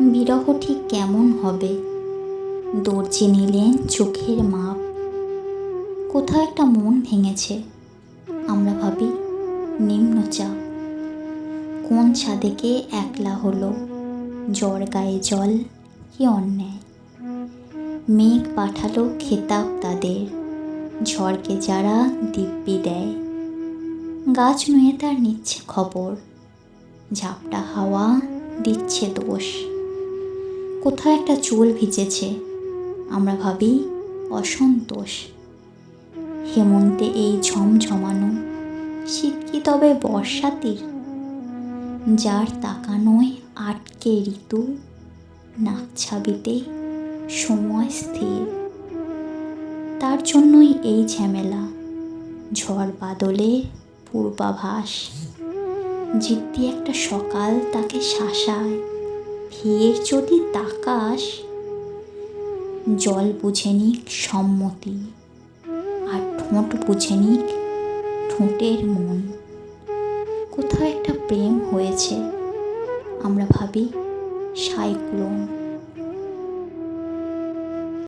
বিরহ ঠিক কেমন হবে? দর্জি নিলেন চোখের মাপ। কোথাও একটা মন ভেঙেছে। আমরা ভাবি নিম্নচাপ কোন ছাদেকে একলা হলো? জ্বর গায়ে জল কি অন্যায়? মেঘ পাঠালো খেতাব তাদের। ঝড়কে যারা দিব্যি দেয়। গাছ নুয়ে তার নিচ্ছে খবর। ঝাপটা হাওয়া দিচ্ছে দোষ। কোথাও একটা চুল ভিজেছে। আমরা ভাবি, অসন্তোষ। হেমন্তে এই ঝমঝমানো শীত কি তবে বর্ষাতির? যার তাকানোয় আটকে ঋতু, নাক ছাবিতে সময় স্থির। তার জন্যই এই ঝামেলা, ঝড় বাদলে পূর্বাভাস। জিদ্দি একটা সকাল তাকে শাসায়। ফের যদি তাকাস, জল বুঝে নিক সম্মতি, আর ঠোঁট বুঝে নিক ঠোঁটের মন। কোথাও একটা প্রেম হয়েছে, আমরা ভাবি সাইক্লোন।